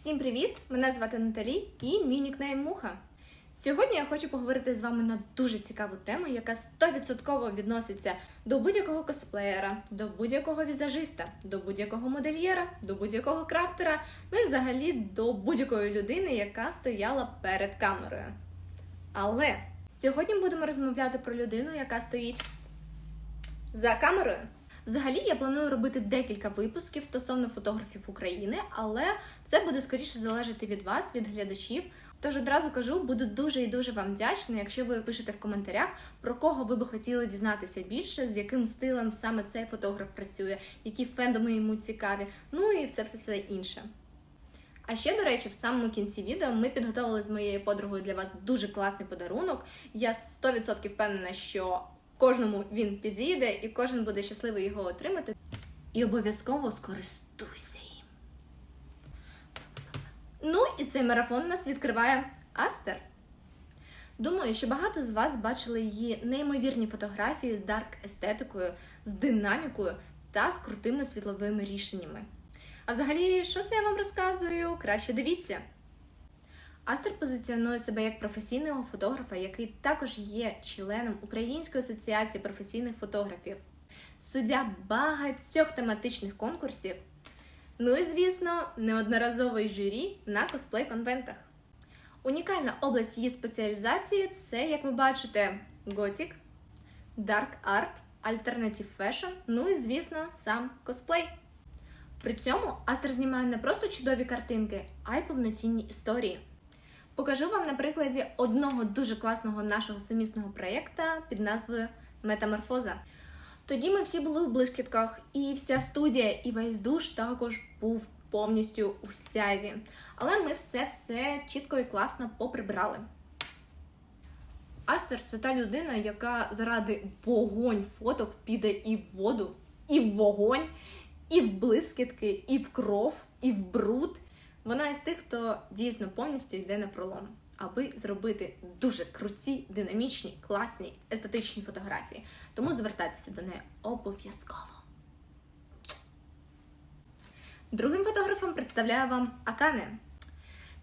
Всім привіт! Мене звати Наталі і мій нікнейм Муха. Сьогодні я хочу поговорити з вами на дуже цікаву тему, яка 100% відноситься до будь-якого косплеєра, до будь-якого візажиста, до будь-якого модельєра, до будь-якого крафтера, ну і взагалі до будь-якої людини, яка стояла перед камерою. Але сьогодні будемо розмовляти про людину, яка стоїть за камерою. Взагалі я планую робити декілька випусків стосовно фотографів України, але це буде скоріше залежати від вас, від глядачів. Тож одразу кажу, буду дуже і дуже вам вдячна, якщо ви пишете в коментарях, про кого ви би хотіли дізнатися більше, з яким стилем саме цей фотограф працює, які фендоми йому цікаві, ну і все все все інше. А ще, до речі, в самому кінці відео ми підготували з моєю подругою для вас дуже класний подарунок. Я 100% впевнена, що кожному він підійде і кожен буде щасливий його отримати. І обов'язково скористуйся їм. Ну і цей марафон нас відкриває Астер. Думаю, що багато з вас бачили її неймовірні фотографії з дарк естетикою, з динамікою та з крутими світловими рішеннями. А взагалі, що це я вам розказую? Краще дивіться. Астер позиціонує себе як професійного фотографа, який також є членом Української асоціації професійних фотографів, суддя багатьох тематичних конкурсів. Ну і, звісно, неодноразовий журі на косплей-конвентах. Унікальна область її спеціалізації це, як ви бачите, готік, дарк арт, альтернатив фешн, ну і, звісно, сам косплей. При цьому Астер знімає не просто чудові картинки, а й повноцінні історії. Покажу вам на прикладі одного дуже класного нашого сумісного проєкта під назвою Метаморфоза. Тоді ми всі були в блискітках, і вся студія і весь душ також був повністю у сяйві. Але ми все-все чітко і класно поприбрали. Астер це та людина, яка заради вогонь фоток піде і в воду, і в вогонь, і в блискітки, і в кров, і в бруд. Вона із тих, хто дійсно повністю йде на пролом, аби зробити дуже круті, динамічні, класні, естетичні фотографії. Тому звертайтеся до неї обов'язково. Другим фотографом представляю вам Акане.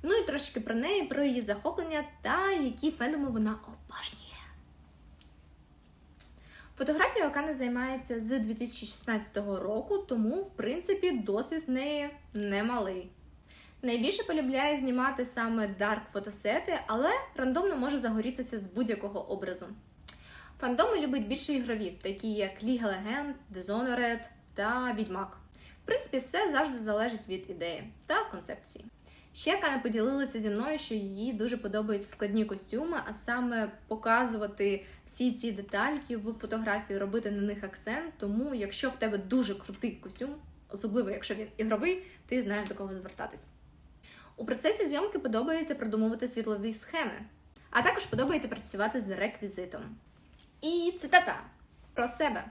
Ну і трошки про неї, про її захоплення та які фендоми вона обожнює. Фотографією Акане займається з 2016 року, тому, в принципі, досвід в неї немалий. Найбільше полюбляє знімати саме дарк фотосети, але рандомно може загорітися з будь-якого образу. Фандоми любить більше ігрові, такі як of Legends, Dishonored та Відьмак. В принципі, все завжди залежить від ідеї та концепції. Ще Кана поділилася зі мною, що їй дуже подобаються складні костюми, а саме показувати всі ці детальки в фотографії, робити на них акцент. Тому, якщо в тебе дуже крутий костюм, особливо якщо він ігровий, ти знаєш до кого звертатись. У процесі зйомки подобається продумувати світлові схеми, а також подобається працювати з реквізитом. І цитата про себе.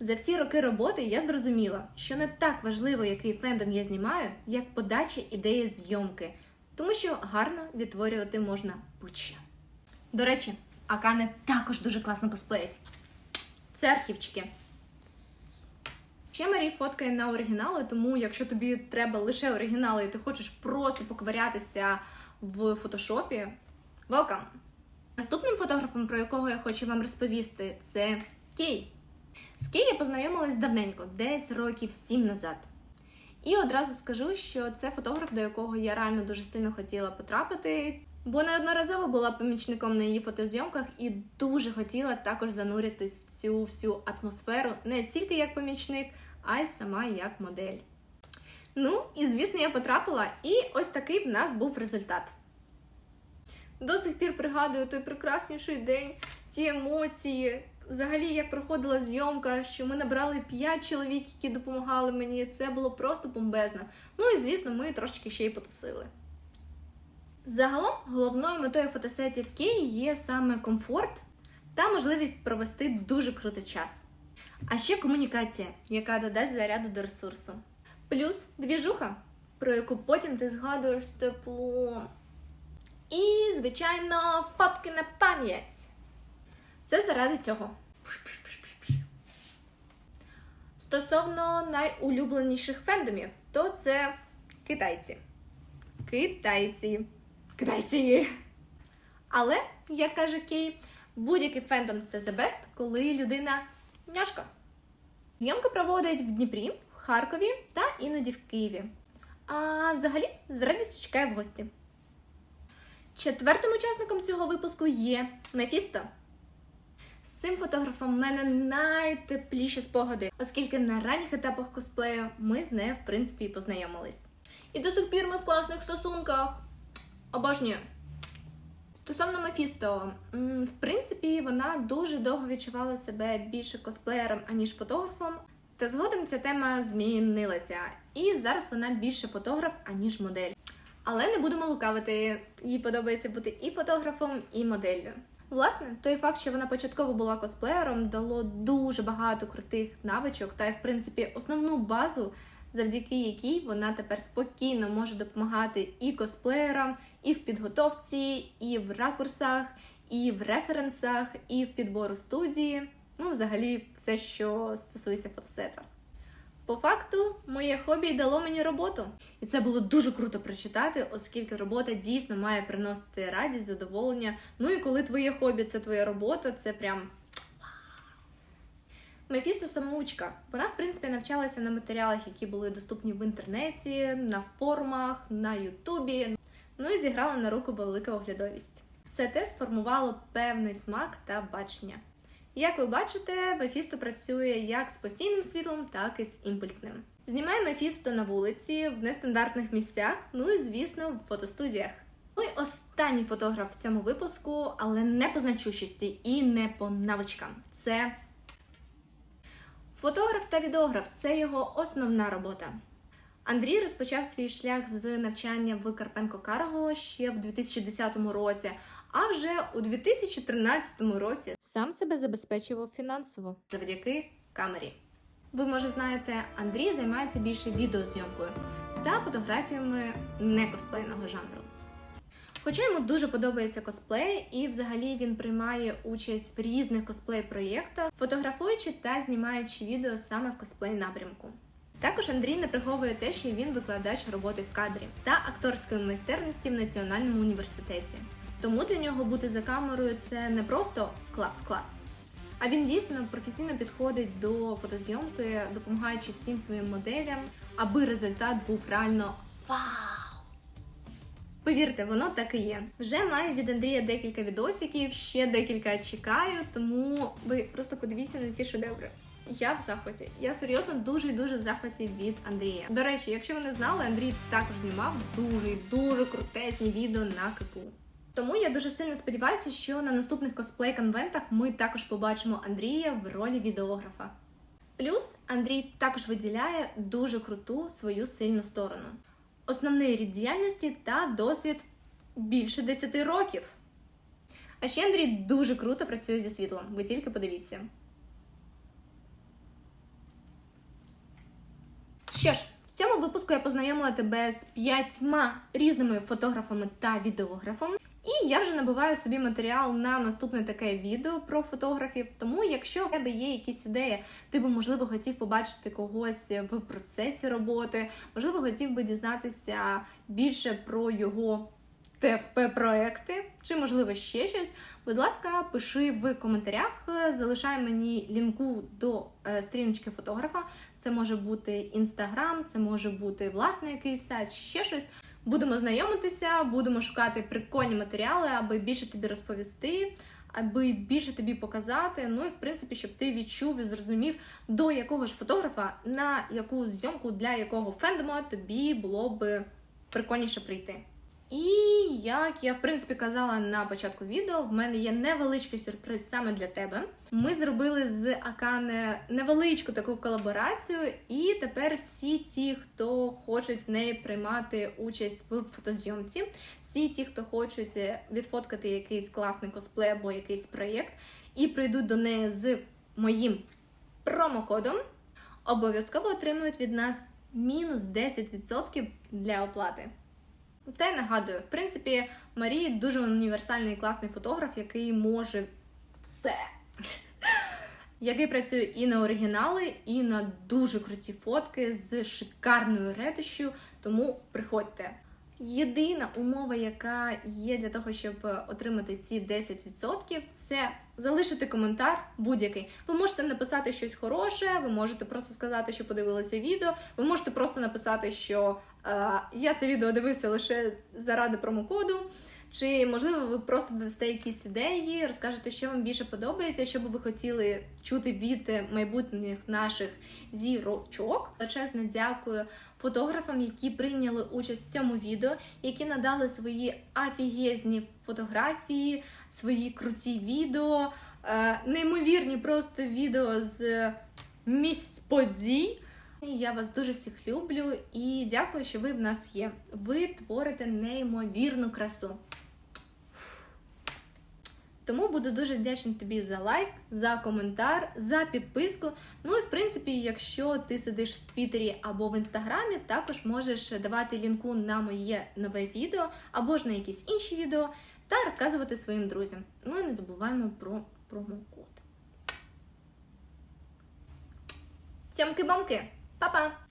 За всі роки роботи я зрозуміла, що не так важливо, який фендом я знімаю, як подача ідеї зйомки, тому що гарно відтворювати можна будь-що. До речі, Акане також дуже класно косплеїть. Це архівчики. Ще Марій фоткає на оригінали, тому якщо тобі треба лише оригінали, і ти хочеш просто поковирятися в фотошопі, welcome! Наступним фотографом, про якого я хочу вам розповісти, це Кей. З Кей я познайомилась давненько, десь років сім назад. І одразу скажу, що це фотограф, до якого я реально дуже сильно хотіла потрапити, бо неодноразово була помічником на її фотозйомках і дуже хотіла також зануритись в цю всю атмосферу не тільки як помічник, а й сама як модель. Ну, і звісно, я потрапила, і ось такий в нас був результат. До сих пір пригадую той прекрасніший день, ті емоції. Взагалі, як проходила зйомка, що ми набрали 5 чоловік, які допомагали мені. Це було просто бомбезно. Ну і звісно, ми трошки ще й потусили. Загалом, головною метою фотосетів Киї є саме комфорт та можливість провести дуже крутий час. А ще комунікація, яка додасть заряду до ресурсу. Плюс двіжуха, про яку потім ти згадуєш з теплом. І, звичайно, фотки на пам'ять. Все заради цього. Стосовно найулюбленіших фендомів, то це китайці. китайці. Китайці. Але, як каже Кей, будь-який фендом це the best, коли людина няшка. Зйомки проводять в Дніпрі, в Харкові та іноді в Києві. А взагалі з радістю чекає в гості. Четвертим учасником цього випуску є Мефісто. З цим фотографом в мене найтепліші спогади, оскільки на ранніх етапах косплею ми з нею, в принципі, і познайомились. І до сих пір ми в класних стосунках. Обожнюю. Стосовно Мефісто, в принципі, вона дуже довго відчувала себе більше косплеєром, аніж фотографом. Та згодом ця тема змінилася. І зараз вона більше фотограф, аніж модель. Але не будемо лукавити, їй подобається бути і фотографом, і моделлю. Власне, той факт, що вона початково була косплеєром, дало дуже багато крутих навичок та й, в принципі, основну базу, завдяки якій вона тепер спокійно може допомагати і косплеєрам, і в підготовці, і в ракурсах, і в референсах, і в підбору студії. Ну, взагалі, все, що стосується фотосета. По факту, моє хобі дало мені роботу, і це було дуже круто прочитати, оскільки робота дійсно має приносити радість, задоволення. Ну і коли твоє хобі це твоя робота, це прям. Мефісто самоучка. Вона, в принципі, навчалася на матеріалах, які були доступні в інтернеті, на форумах, на Ютубі. Ну і зіграла на руку велика оглядовість. Все те сформувало певний смак та бачення. Як ви бачите, Мефісто працює як з постійним світлом, так і з імпульсним. Знімає Мефісто на вулиці, в нестандартних місцях, ну і звісно, в фотостудіях. Ну і останній фотограф в цьому випуску, але не по значущості і не по навичкам. Це фотограф та відеограф це його основна робота. Андрій розпочав свій шлях з навчання в Карпенко Карго ще в 2010 році, а вже у 2013 році сам себе забезпечував фінансово завдяки камері. Ви, може, знаєте, Андрій займається більше відеозйомкою та фотографіями не косплейного жанру. Хоча йому дуже подобається косплей, і взагалі він приймає участь в різних косплей-проєктах, фотографуючи та знімаючи відео саме в косплей напрямку. Також Андрій не приховує те, що він викладач роботи в кадрі та акторської майстерності в Національному університеті. Тому для нього бути за камерою це не просто клац-клац, а він дійсно професійно підходить до фотозйомки, допомагаючи всім своїм моделям, аби результат був реально вау! Повірте, воно так і є. Вже маю від Андрія декілька відосиків, ще декілька чекаю, тому ви просто подивіться на ці шедеври. Я в захваті. Я серйозно дуже і дуже в захваті від Андрія. До речі, якщо ви не знали, Андрій також знімав дуже і дуже крутесні відео на КПУ. Тому я дуже сильно сподіваюся, що на наступних косплей-конвентах ми також побачимо Андрія в ролі відеографа. Плюс Андрій також виділяє дуже круту свою сильну сторону. Основний рід діяльності та досвід більше 10 років. А ще Андрій дуже круто працює зі світлом. Ви тільки подивіться. Що ж, в цьому випуску я познайомила тебе з п'ятьма різними фотографами та відеографом. Я вже набиваю собі матеріал на наступне таке відео про фотографів. Тому, якщо в тебе є якісь ідеї, ти би, можливо, хотів побачити когось в процесі роботи, можливо, хотів би дізнатися більше про його ТФП проекти, чи, можливо, ще щось. Будь ласка, пиши в коментарях, залишай мені лінку до е, сторіночки фотографа. Це може бути інстаграм, це може бути власний якийсь сайт, ще щось. Будемо знайомитися, будемо шукати прикольні матеріали, аби більше тобі розповісти, аби більше тобі показати. Ну і в принципі, щоб ти відчув і зрозумів, до якого ж фотографа, на яку зйомку, для якого фендома тобі було б прикольніше прийти. І як я в принципі казала на початку відео, в мене є невеличкий сюрприз саме для тебе. Ми зробили з Акане невеличку таку колаборацію, і тепер всі ті, хто хочуть в неї приймати участь в фотозйомці, всі ті, хто хочуть відфоткати якийсь класний косплей або якийсь проєкт, і прийдуть до неї з моїм промокодом, обов'язково отримують від нас мінус 10% для оплати. Та й нагадую, в принципі, Марія дуже універсальний і класний фотограф, який може все. Який працює і на оригінали, і на дуже круті фотки з шикарною ретушю, тому приходьте. Єдина умова, яка є для того, щоб е, отримати ці 10%, це залишити коментар будь-який. Ви можете написати щось хороше, ви можете просто сказати, що подивилися відео. Ви можете просто написати, що е, я це відео дивився лише заради промокоду. Чи можливо ви просто дасте якісь ідеї, розкажете, що вам більше подобається, що би ви хотіли чути від майбутніх наших зірочок. Величезне дякую фотографам, які прийняли участь в цьому відео, які надали свої афігезні фотографії, свої круті відео, е, неймовірні просто відео з місць подій. Я вас дуже всіх люблю і дякую, що ви в нас є. Ви творите неймовірну красу. Тому буду дуже вдячна тобі за лайк, за коментар, за підписку. Ну і в принципі, якщо ти сидиш в Твіттері або в інстаграмі, також можеш давати лінку на моє нове відео або ж на якісь інші відео та розказувати своїм друзям. Ну і не забуваємо про промокод. Цьомки-бомки! Па-па!